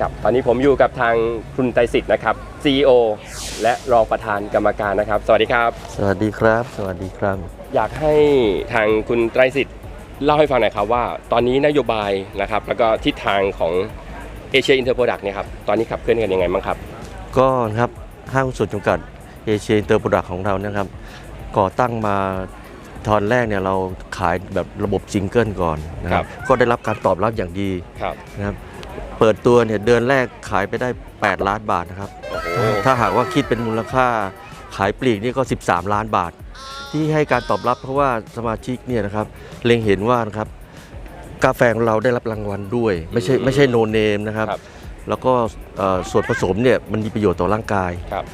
ครับตอนนี้ผมอยู่กับทางคุณไตรสิทธิ์นะครับ CEO และรองประธานกรรมการนะครับ สวัสดีครับ สวัสดีครับ สวัสดีครับ อยากให้ทางคุณไตรสิทธิ์เล่าให้ฟังหน่อยครับว่า ตอนนี้นโยบายนะครับ แล้วก็ทิศทางของเอเชียอินเตอร์โปรดักต์เนี่ยครับตอนนี้ขับเคลื่อนกันยังไงบ้างครับก็นะครับห้างหุ้นส่วนจำกัดเอเชียอินเตอร์โปรดักของเรานะครับก่อตั้งมาตอนแรกเนี่ยเราขายแบบระบบซิงเกิลก่อนนะคครัรับบก็ได้รับการตอบรับอย่างดีครับ นะครับ เปิดตัวเนี่ยเดือนแรกขายไปได้ 8 ล้านบาทนะครับโอ้โหถ้าหากว่าคิดเป็นมูลค่าขายปลีกนี่ก็ 13 ล้านบาท ที่ให้การตอบรับเพราะว่าสมาชิกเนี่ยนะครับเล็งเห็นว่านะครับกาแฟของเราได้รับรางวัลด้วย ไม่ใช่ไม่ใช่โนเนมนะครับครับแล้วก็เอ่อส่วนผสมเนี่ยมันมีประโยชน์ต่อร่างกายครับ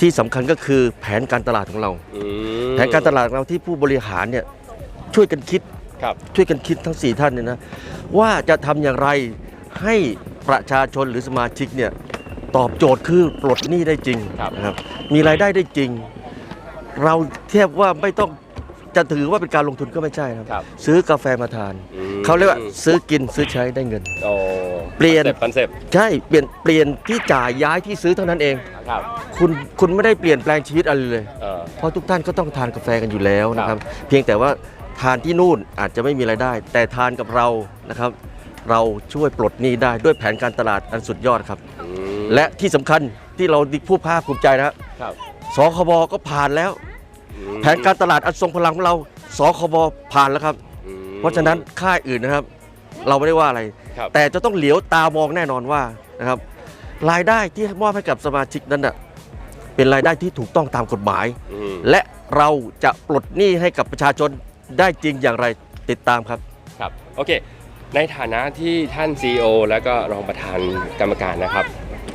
ที่สำคัญก็คือแผนการตลาดของเราอืมแผนการตลาดของเราที่ผู้บริหารเนี่ยช่วยกันคิดครับช่วยกันคิดทั้ง 4 ท่านเนี่ยนะว่าจะทำอย่างไร ให้ประชาชนหรือสมาชิกเนี่ยตอบโจทย์คือปลดหนี้ได้จริงครับ นะครับมีรายได้ได้จริง เราเทียบว่าไม่ต้องจะถือว่าเป็นการลงทุนก็ไม่ใช่นะครับครับ ซื้อกาแฟมาทาน อืม เขาเรียกว่าซื้อกินซื้อใช้ได้เงิน โอ้เปลี่ยน คอนเซปต์ใช่เปลี่ยนเปลี่ยนที่จ่ายย้ายที่ซื้อเท่านั้นเอง ครับคุณคุณไม่ได้เปลี่ยนแปลงชีวิตอะไรเลย เออ เพราะทุกท่านก็ต้องทานกาแฟกันอยู่แล้วนะคครัรับบเพียงแต่ว่าทานที่นู่นอาจจะไม่มีรายได้ แต่ทานกับเรานะครับ เราช่วยปลดหนี้ได้ด้วยแผนการตลาดอันสุดยอดครับอืมและที่สำคัญที่เราผู้ภาคภูมิใจนะครับครับสคบก็ผ่านแล้วอืมแผนการตลาดอันทรงพลังของเราสคบผ่านแล้วครับอืมเพราะฉะนั้นค่ายอื่นนะครับ เราไม่ได้ว่าอะไร ครับแต่จะต้องเหลียวตามองแน่นอนว่านะครับรายได้ที่มอบให้กับสมาชิกนั้นน่ะเป็นรายได้ที่ถูกต้องตามกฎหมาย อืมและเราจะปลดหนี้ให้กับประชาชนได้จริงอย่างไรติดตามครับ ครับ โอเค ในฐานะที่ท่าน CEO แล้วก็รองประธานกรรมการนะครับ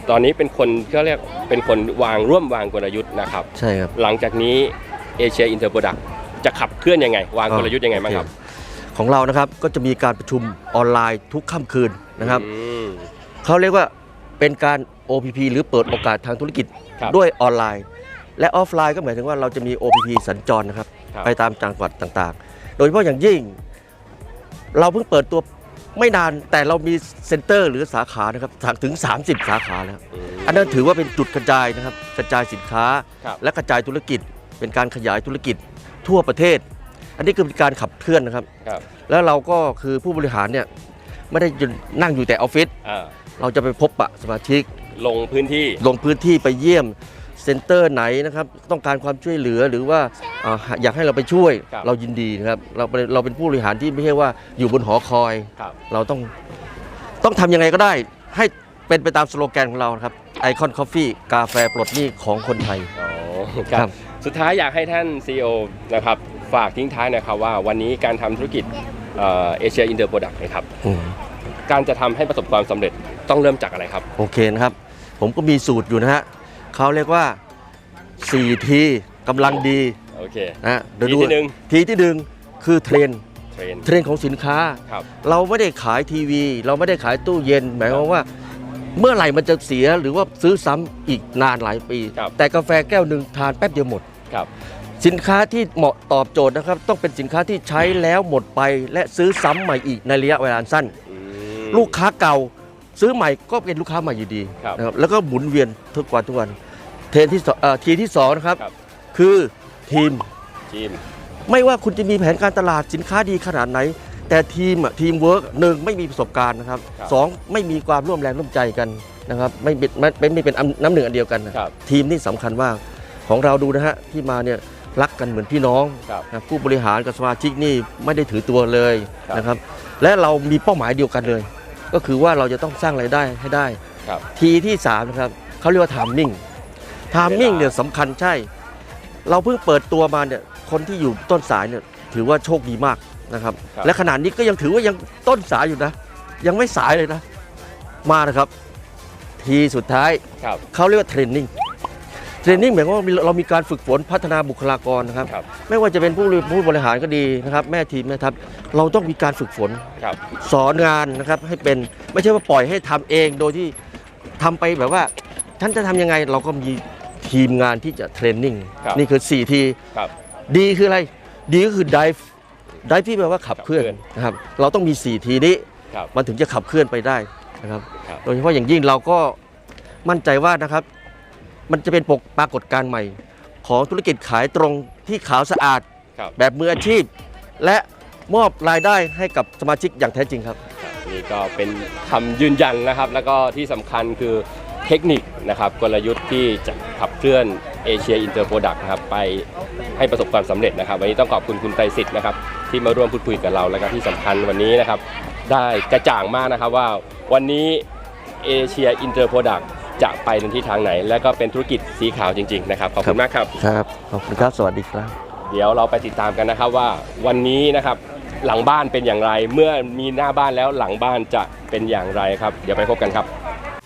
ตอนนี้เป็นคนก็เรียกเป็นคนวางร่วมวางกลยุทธ์นะครับ ใช่ครับ หลังจากนี้เอเชียอินเตอร์โปรดักจะขับเคลื่อนยังไง วางกลยุทธ์ยังไงบ้างครับ ของเรานะครับก็จะมีการประชุมออนไลน์ทุกค่ำคืนนะครับอืม เขาเรียกว่าเป็นการ OPP หรือเปิดโอกาสทางธุรกิจครับด้วยออนไลน์ และออฟไลน์ก็หมายถึงว่าเราจะมี OPP สัญจรนะครับ ครับ ไปตามจังหวัดต่างๆ โดยเฉพาะอย่างยิ่ง เราเพิ่งเปิดตัว ไม่นานแต่เรามีเซ็นเตอร์หรือสาขานะครับถึง 30 สาขาแล้วอืมอันนั้นถือว่าเป็นจุดกระจายนะครับกระจายสินค้า ครับ และกระจายธุรกิจ เป็นการขยายธุรกิจทั่วประเทศ อันนี้คือเป็นการขับเคลื่อนนะครับ ครับแล้วเราก็คือผู้บริหารเนี่ยไม่ได้ยืนนั่งอยู่แต่ออฟฟิศอ่าเราจะไปพบปะสมาชิก ลงพื้นที่ ลงพื้นที่ไปเยี่ยม เซ็นเตอร์ไหนนะครับต้องการความช่วยเหลือหรือว่าอ่าอยากให้เราไปช่วยครับเรายินดีนะครับเราเป็นเราเป็นผู้บริหารที่ไม่ใช่ว่าอยู่บนหอคอย ครับ เราต้องต้องทำยังไงก็ได้ ให้เป็นไปตามสโลแกนของเรานะครับไอคอนคอฟฟี่กาแฟปลดหนี้ของคนไทยอ๋อคครัรับ บ สุดท้ายอยากให้ท่าน CEO นะครับ ฝากทิ้งท้ายหนะครับว่าวันนี้การทำธุรกิจเอเชียอินเตอร์โปรดักต์นะครับ อืม การจะทำให้ประสบความสำเร็จต้องเริ่มจากอะไรครับ โอเคนะครับ ผมก็มีสูตรอยู่นะฮะ เขาเรียกว่า4ทีกำลังดีโอเคนะฮะเดี๋ยวทีดูที่หนึ่งทีที่หนึ่งคือเทรนด์เทรนเทรนด์ของสินค้า ครับเราไม่ได้ขายทีวี เราไม่ได้ขายตู้เย็น หมายความว่า เมื่อไหร่มันจะเสียหรือว่าซื้อซ้ำอีกนานหลายปี ครับ แต่กาแฟแก้วหนึ่งทานแป๊บเดียวหมด ครับ สินค้าที่เหมาะตอบโจทย์นะครับ ต้องเป็นสินค้าที่ใช้แล้วหมดไป และซื้อซ้ำใหม่อีกในระยะเวลาสั้น อืม ลูกค้าเก่าซื้อใหม่ก็เป็นลูกค้าใหม่อยู่ดีครับ นะครับแล้วก็หมุนเวียนทุกวันทุกวัน เทรนด์ที่สองเอ่อทีที่สองนะครับ ครับ คือทีม ทีม ไม่ว่าคุณจะมีแผนการตลาดสินค้าดีขนาดไหน แต่ทีมอะทีมเวิร์กหนึ่งไม่มีประสบการณ์นะครับครับสองไม่มีความร่วมแรงร่วมใจกันนะครับไม่เป็นไม่ไม่ไม่เป็นน้ำหนึ่งอันเดียวกันนะครับ ทีมนี่สำคัญมากของเราดูนะฮะที่มาเนี่ยรักกันเหมือนพี่น้องครับ นะผู้บริหารกับสมาชิกนี่ไม่ได้ถือตัวเลยครับ นะครับ และเรามีเป้าหมายเดียวกันเลย ก็คือว่าเราจะต้องสร้างรายได้ให้ได้ ครับ ทีที่สามนะครับเขาเรียกว่าทามมิ่ง ทามมิ่งเนี่ยสำคัญใช่ เราเพิ่งเปิดตัวมาเนี่ยคนที่อยู่ต้นสายเนี่ยถือว่าโชคดีมากนะครับ ครับ และขนาดนี้ก็ยังถือว่ายังต้นสายอยู่นะ ยังไม่สายเลยนะ มานะครับ ทีสุดท้าย ครับ เขาเรียกว่าเทรนนิ่ง เทรนนิ่งหมายความว่าเรามีการฝึกฝนพัฒนาบุคลากรนะครับ ครับ ไม่ว่าจะเป็นผู้ผู้บริหารก็ดีนะครับ แม่ทีมแม่ทัพเราต้องมีการฝึกฝนครับ สอนงานนะครับให้เป็นไม่ใช่ว่าปล่อยให้ทำเองโดยที่ทำไปแบบว่าท่านจะทำยังไงเราก็มี ทีมงานที่จะเทรนนิ่งครับนี่คือ 4 ทีครับดีคืออะไร ดีก็คือ dive dive ที่แปลว่าขับเคลื่อนขับเคลื่อนนะครับเราต้องมี 4 ทีนี้ครับมันถึงจะขับเคลื่อนไปได้นะครับครับ โดยเฉพาะอย่างยิ่งเราก็มั่นใจว่านะครับ มันจะเป็นปกปรากฏการณ์ใหม่ ของธุรกิจขายตรงที่ขาวสะอาด ครับ แบบมืออาชีพ และมอบรายได้ให้กับสมาชิกอย่างแท้จริงครับ นี่ก็เป็นคำยืนยันนะครับ แล้วก็ที่สำคัญคือ เทคนิคนะครับกลยุทธ์ที่จะขับเคลื่อนเอเชียอินเตอร์โปรดักต์นะครับไปให้ประสบความสำเร็จนะครับ วันนี้ต้องขอบคุณคุณไตรสิทธิ์นะครับที่มาร่วมพูดคุยกับเราแล้วก็ที่สำคัญวันนี้นะครับได้กระจ่างมากนะครับว่าวันนี้เอเชียอินเตอร์โปรดักต์จะไปในทิศทางไหน และก็เป็นธุรกิจสีขาวจริงๆนะครับขอบคุณมากครับครับขอบคุณครับสวัสดีครับ เดี๋ยวเราไปติดตามกันนะครับว่าวันนี้นะครับหลังบ้านเป็นอย่างไร เมื่อมีหน้าบ้านแล้วหลังบ้านจะเป็นอย่างไรครับ เดี๋ยวไปพบกันครับ